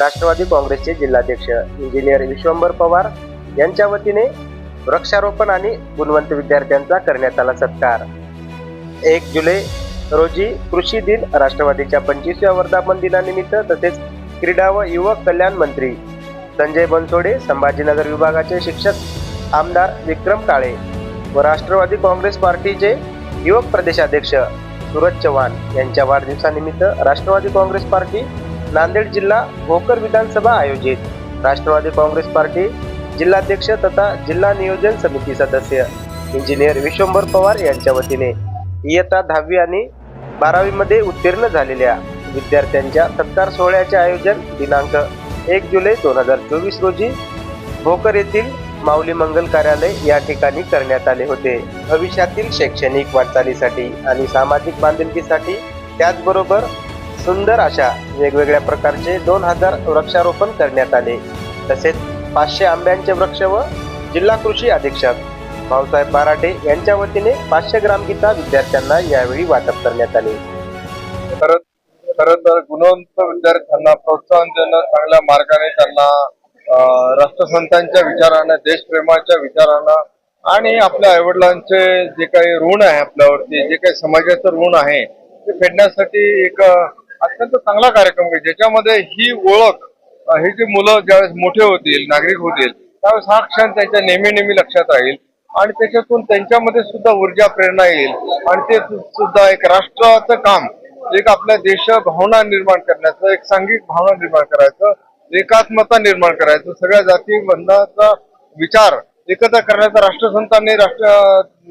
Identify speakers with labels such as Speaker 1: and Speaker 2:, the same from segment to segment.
Speaker 1: राष्ट्रवादी काँग्रेसचे जिल्हाध्यक्ष इंजिनियर विश्वंभर पवार यांच्या वतीने वृक्षारोपण आणि गुणवंत विद्यार्थ्यांचा करण्यात आला सत्कार. एक जुलै रोजी कृषी दिन राष्ट्रवादीच्या पंचवीसव्या वर्धापन दिनानिमित्त तसेच क्रीडा व युवक कल्याण मंत्री संजय बनसोडे संभाजीनगर विभागाचे शिक्षक आमदार विक्रम काळे व राष्ट्रवादी काँग्रेस पार्टीचे युवक प्रदेशाध्यक्ष सूरज चव्हाण यांच्या वाढदिवसानिमित्त राष्ट्रवादी काँग्रेस पार्टी नांदेड जिल्हा भोकर विधानसभा आयोजित. राष्ट्रवादी काँग्रेस पार्टी जिल्हाध्यक्ष तथा जिल्हा नियोजन समिती सदस्य. इंजिनियर विश्वंभर पवार यांच्या वतीने इयत्ता दहावी आणि बारावीमध्ये उत्तीर्ण झालेल्या विद्यार्थ्यांच्या सत्कार सोहळ्याचे आयोजन दिनांक एक जुलै दोन हजार चोवीस रोजी भोकर येथील माऊली मंगल कार्यालय या ठिकाणी करण्यात आले होते. भविष्यातील शैक्षणिक वाटचालीसाठी आणि सामाजिक बांधिलकीसाठी त्याचबरोबर सुंदर अशा वेगवेगळ्या प्रकारचे दोन हजार वृक्षारोपण करण्यात आले. तसेच पाचशे आंब्यांचे वृक्ष व जिल्हा कृषी अधीक्षक भाऊसाहेब बाराटे यांच्या वतीने पाचशे ग्राम गीता विद्यार्थ्यांना यावेळी वाटप करण्यात आले.
Speaker 2: खरं खरं तर गुणवंत विद्यार्थ्यांना प्रोत्साहन देणं चांगल्या मार्गाने त्यांना राष्ट्रसंतांच्या विचारानं देशप्रेमाच्या विचारानं आणि आपल्या आईवडिलांचे जे काही ऋण आहे आपल्यावरती जे काही समाजाचं ऋण आहे ते फेडण्यासाठी एक अत्यंत चांगला कार्यक्रम आहे. ज्याच्यामध्ये ही ओळख हे जे मुलं ज्यावेळेस मोठे होतील नागरिक होतील त्यावेळेस हा क्षण त्यांच्या नेहमी नेहमी लक्षात राहील. आणि त्याच्यातून त्यांच्यामध्ये सुद्धा ऊर्जा प्रेरणा येईल. आणि ते सुद्धा एक राष्ट्राचं काम एक आपल्या देश भावना निर्माण करण्याचं एक सांघिक भावना निर्माण करायचं एकात्मता निर्माण करायचं सगळ्या जाती बंधाचा विचार एकत्र करण्याचा राष्ट्रसंतांनी राष्ट्र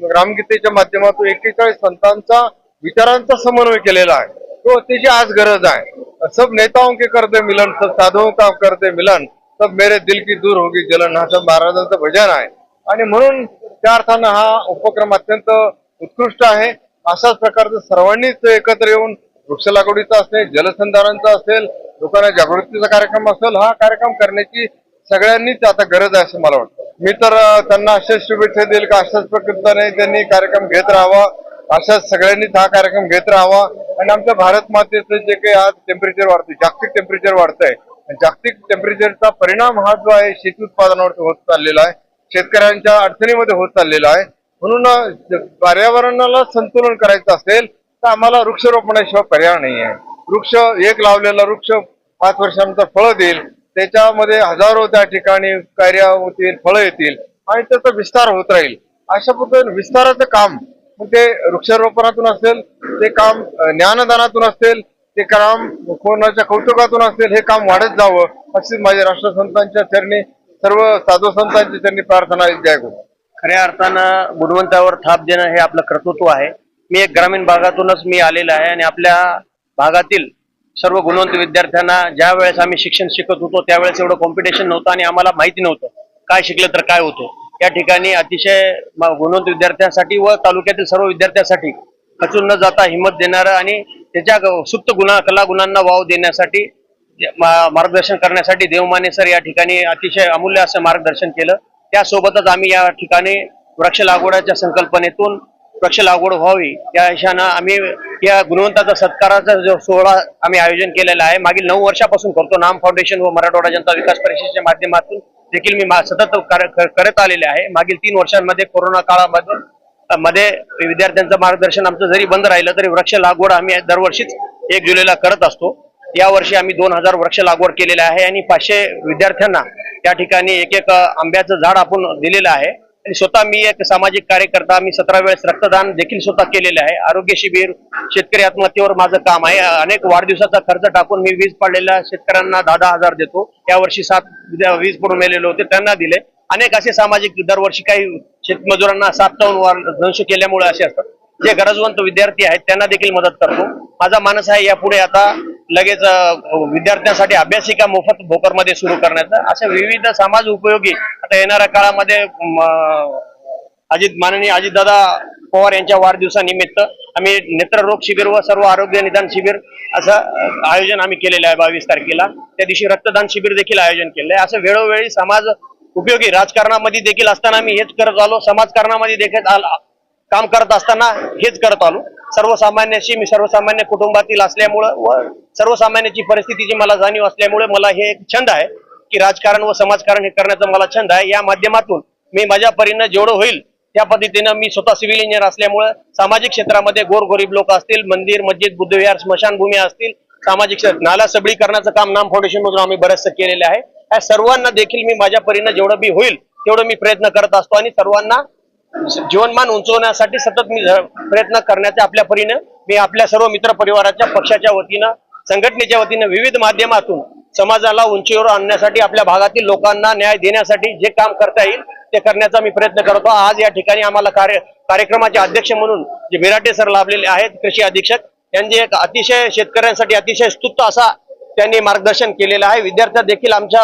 Speaker 2: ग्रामगीतेच्या माध्यमातून एकेचाळीस संतांचा विचारांचा समन्वय केलेला आहे. तो त्याची आज गरज आहे. सब नेताओं के करते मिलन सब साधुओं का करते मिलन सब मेरे दिल की दूर होगी जलन हा सब महाराजांचं भजन आहे. आणि म्हणून त्या अर्थानं हा उपक्रम अत्यंत उत्कृष्ट आहे. अशाच प्रकारचं सर्वांनीच एकत्र येऊन वृक्ष लागवडीचा असेल जलसंधारणचा असेल लोकांना जागृतीचा कार्यक्रम असेल हा कार्यक्रम करण्याची सगळ्यांनीच आता गरज आहे असं मला वाटतं. मी तर त्यांना अशाच शुभेच्छा देईल का अशाच प्रकृतीने त्यांनी कार्यक्रम घेत राहावा. अशा सगळ्यांनीच हा कार्यक्रम घेत राहावा. आणि आमच्या भारत मातेचं जे काही आज टेम्परेचर वाढतंय जागतिक टेम्परेचर वाढतंय आणि जागतिक टेम्परेचरचा परिणाम हा जो आहे शेती उत्पादनावर होत चाललेला आहे शेतकऱ्यांच्या अडचणीमध्ये होत चाललेला आहे. म्हणून पर्यावरणाला संतुलन करायचं असेल तर आम्हाला वृक्षारोपणाशिवाय पर्याय नाही आहे वृक्ष एक लावलेला वृक्ष पाच वर्षांचा फळं देईल त्याच्यामध्ये हजारो त्या ठिकाणी कार्य होतील फळं येतील आणि त्याचा विस्तार होत राहील. अशा पद्धतीने विस्ताराचं काम मग ते वृक्षारोपणातून असेल ते काम ज्ञानदानातून असेल ते काम कोणाच्या कौतुकातून असेल हे काम वाढत जावं अशी माझ्या राष्ट्रसंतांच्या चरणी सर्व साधू संतांच्या चरणी प्रार्थना आहे. जय गुरु.
Speaker 3: खऱ्या अर्थानं गुणवंतावर थाप देणं हे आपलं कर्तृत्व आहे. मी एक ग्रामीण भागातूनच मी आलेला आहे आणि आपल्या भागातील सर्व गुणवंत विद्यार्थ्यांना ज्या वेळेस आम्ही शिक्षण शिकत होतो त्यावेळेस एवढं कॉम्पिटिशन नव्हतं आणि आम्हाला माहिती नव्हतं. काय शिकलं तर काय होतं? या ठिकाणी अतिशय गुणवंत विद्यार्थ्यांसाठी व तालुक्यातील सर्व विद्यार्थ्यांसाठी खचून न जाता हिंमत देणारं आणि त्याच्या सुप्त गुणा कला गुणांना वाव देण्यासाठी मार्गदर्शन करण्यासाठी देवमाने सर या ठिकाणी अतिशय अमूल्य असं मार्गदर्शन केलं. त्यासोबतच आम्ही या ठिकाणी वृक्ष लागवडाच्या संकल्पनेतून वृक्ष लागवड व्हावी या हिशानं आम्ही या गुणवंताचा सत्काराचा जो सोहळा आम्ही आयोजन केलेला आहे. मागील नऊ वर्षापासून करतो. नाम फाउंडेशन व मराठवाडा जनता विकास परिषदेच्या माध्यमातून देखील मी मा- सतत क- करत आलेले आहे. मागील तीन वर्षांमध्ये कोरोना काळामध्ये मध्ये विद्यार्थ्यांचं मार्गदर्शन आमचं जरी बंद राहिलं तरी वृक्ष लागवड आम्ही दरवर्षीच एक जुलैला करत असतो. यावर्षी आम्ही दोन हजार वृक्ष लागवड केलेले आहे आणि पाचशे विद्यार्थ्यांना त्या ठिकाणी एक एक आंब्याचं झाड आपण दिलेलं आहे. स्वतः मी एक सामाजिक कार्यकर्ता मी सतरा वेळेस रक्तदान देखील स्वतः केलेले आहे. आरोग्य शिबिर शेतकरी आत्महत्येवर माझं काम आहे. अनेक वाढदिवसाचा खर्च टाकून मी वीज पडलेल्या शेतकऱ्यांना दहा दहा हजार देतो. यावर्षी सात वीज पडून मेलेले होते त्यांना दिले. अनेक असे सामाजिक दरवर्षी काही शेतमजुरांना सापटावून दंश केल्यामुळे असे असतात. जे गरजवंत विद्यार्थी आहेत त्यांना देखील मदत करतो. माझा मानस आहे यापुढे आता लगेच विद्यार्थ्यांसाठी अभ्यासिका मोफत भोकरमध्ये सुरू करण्याचं अशा विविध समाज उपयोगी आता येणाऱ्या काळामध्ये अजित माननीय अजितदादा पवार यांच्या वाढदिवसानिमित्त आम्ही नेत्ररोग शिबिर व सर्व आरोग्य निदान शिबिर असं आयोजन आम्ही केलेलं आहे बावीस तारखेला. त्या दिवशी रक्तदान शिबिर देखील आयोजन केलेलं आहे. असं वेळोवेळी समाज उपयोगी राजकारणामध्ये देखील असताना मी हेच करत आलो. समाजकारणामध्ये देखील आल- काम करत असताना हेच करत आलो. सर्वसामान्याशी मी सर्वसामान्य कुटुंबातील असल्यामुळं व सर्वसामान्याची परिस्थितीची मला जाणीव असल्यामुळे मला हे एक छंद आहे की राजकारण व समाजकारण हे करण्याचा मला छंद आहे. या माध्यमातून मी माझ्या परीनं जेवढं होईल त्या पद्धतीनं मी स्वतः सिव्हिल इंजिनियर असल्यामुळे सामाजिक क्षेत्रामध्ये गोरगरीब लोक असतील मंदिर मस्जिद बुद्धविहार स्मशानभूमी असतील सामाजिक क्षेत्र नाला सबळीकरणाचं काम नाम फाउंडेशन मधून आम्ही बरंचसं केलेलं आहे. या सर्वांना देखील मी माझ्या परीनं जेवढं बी होईल तेवढं मी प्रयत्न करत असतो आणि सर्वांना जीवनमान उंचवण्यासाठी सतत मी प्रयत्न करण्याचे आपल्या परीनं मी आपल्या सर्व मित्र परिवाराच्या पक्षाच्या वतीनं संघटनेच्या वतीनं विविध माध्यमातून समाजाला उंचीवर आणण्यासाठी आपल्या भागातील लोकांना न्याय देण्यासाठी जे काम करता येईल ते करण्याचा मी प्रयत्न करतो. आज या ठिकाणी आम्हाला कार्य कार्यक्रमाचे अध्यक्ष म्हणून जे बिराटे सर लाभलेले आहेत कृषी अधीक्षक त्यांनी एक अतिशय शेतकऱ्यांसाठी अतिशय स्तुत्त असा त्यांनी मार्गदर्शन केलेलं आहे. विद्यार्थ्या देखील आमच्या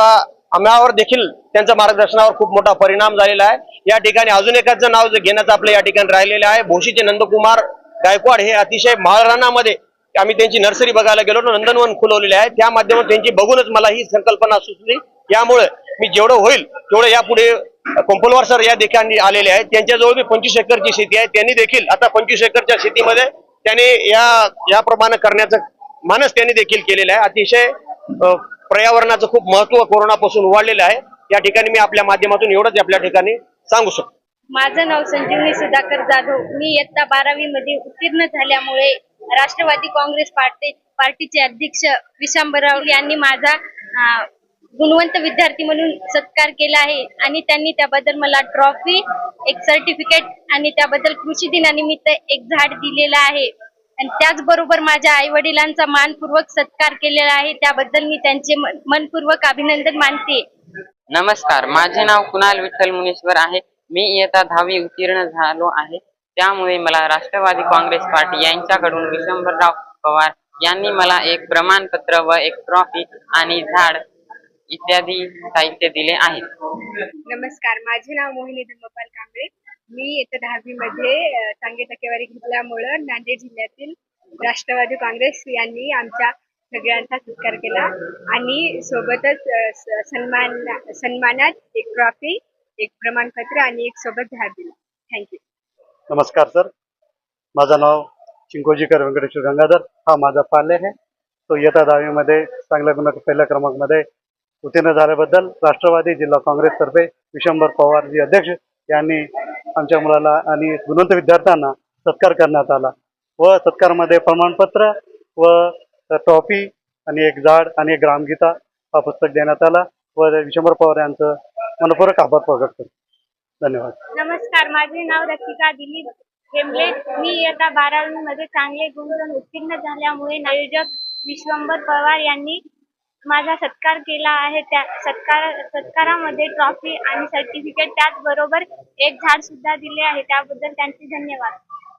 Speaker 3: आम्हावर देखील त्यांच्या मार्गदर्शनावर खूप मोठा परिणाम झालेला आहे. या ठिकाणी अजून एकाचं नाव घेण्याचं आपलं या ठिकाणी राहिलेलं आहे. भोशीचे नंदकुमार गायकवाड हे अतिशय माळरानामध्ये आम्ही त्यांची नर्सरी बघायला गेलो नंदनवन खुलवलेले आहे. त्या माध्यमातून त्यांची बघूनच मला ही संकल्पना सुचली. यामुळे मी जेवढं होईल तेवढं यापुढे कोंपलवार सर या ठिकाणी आलेले आहेत. त्यांच्याजवळ मी पंचवीस एकरची शेती आहे. त्यांनी देखील आता पंचवीस एकरच्या शेतीमध्ये त्यांनी या याप्रमाणे करण्याचं मानस त्यांनी देखील केलेलं आहे. अतिशय पर्यावरणाचं खूप महत्त्व कोरोनापासून वाढलेलं आहे. या ठिकाणी मी आपल्या माध्यमातून एवढंच आपल्या ठिकाणी सांगू शकतो.
Speaker 4: माझं नाव संजीवनी सुधाकर जाधव. मी इयत्ता बारावी मध्ये उत्तीर्ण झाल्यामुळे राष्ट्रवादी काँग्रेस पार्टी पार्टीचे अध्यक्ष विशांबराव यांनी माझा गुणवंत विद्यार्थी म्हणून सत्कार केला आहे आणि त्यांनी त्याबद्दल मला ट्रॉफी एक सर्टिफिकेट आणि त्याबद्दल कृषी दिनानिमित्त एक झाड दिलेलं आहे. आणि त्याचबरोबर माझ्या आई वडिलांचा मानपूर्वक सत्कार केलेला आहे. त्याबद्दल मी त्यांचे मनपूर्वक अभिनंदन मानते.
Speaker 5: नमस्कार माझे नाव कुणाल विठ्ठल मुनेश्वर आहे. मी इयत्ता दहावी उत्तीर्ण झालो आहे. त्यामुळे मला राष्ट्रवादी काँग्रेस पार्टी यांच्याकडून विशंभरराव पवार यांनी मला एक प्रमाणपत्र व एक ट्रॉफी आणि झाड इत्यादी साहित्य दिले आहे.
Speaker 4: नमस्कार माझे नाव मोहिनी धर्मपाल कांबळे. मी येत्या दहावी मध्ये चांगली टक्केवारी घेतल्यामुळं नांदेड जिल्ह्यातील राष्ट्रवादी काँग्रेस यांनी आमच्या सगळ्यांचा सत्कार केला. आणि सोबतच सन्मान सन्मानात एक ट्रॉफी एक प्रमाणपत्र आणि एक सोबत झाड दिला. थँक्यू
Speaker 6: नमस्कार सर. माझं नाव चिंकोजीकर व्यंकटेश्वर गंगाधर. हा माझा पाल्य आहे. तो येत्या दहावीमध्ये चांगल्या गुण पहिल्या क्रमांकमध्ये उत्तीर्ण झाल्याबद्दल राष्ट्रवादी जिल्हा काँग्रेसतर्फे विशंभर पवारजी अध्यक्ष यांनी आमच्या मुलाला आणि गुणवंत विद्यार्थ्यांना सत्कार करण्यात आला. व सत्कारमध्ये प्रमाणपत्र व ट्रॉफी आणि एक झाड आणि एक ग्रामगीता हा पुस्तक देण्यात आला. व विशंभर पवार यांचं मनपूर्वक आभार प्रकट करतो. धन्यवाद.
Speaker 4: नमस्कार माझे नाव रसिका दिलीप हेमले. मी इयत्ता बारावी मध्ये चांगले गुण उत्तीर्ण झाल्यामुळे आयोजक विश्वंभर पवार यांनी माझा सत्कार केला आहे. त्या सत्कार सत्कारामध्ये ट्रॉफी आणि सर्टिफिकेट त्याचबरोबर एक झाड सुद्धा दिले आहे. त्याबद्दल त्यांचे धन्यवाद.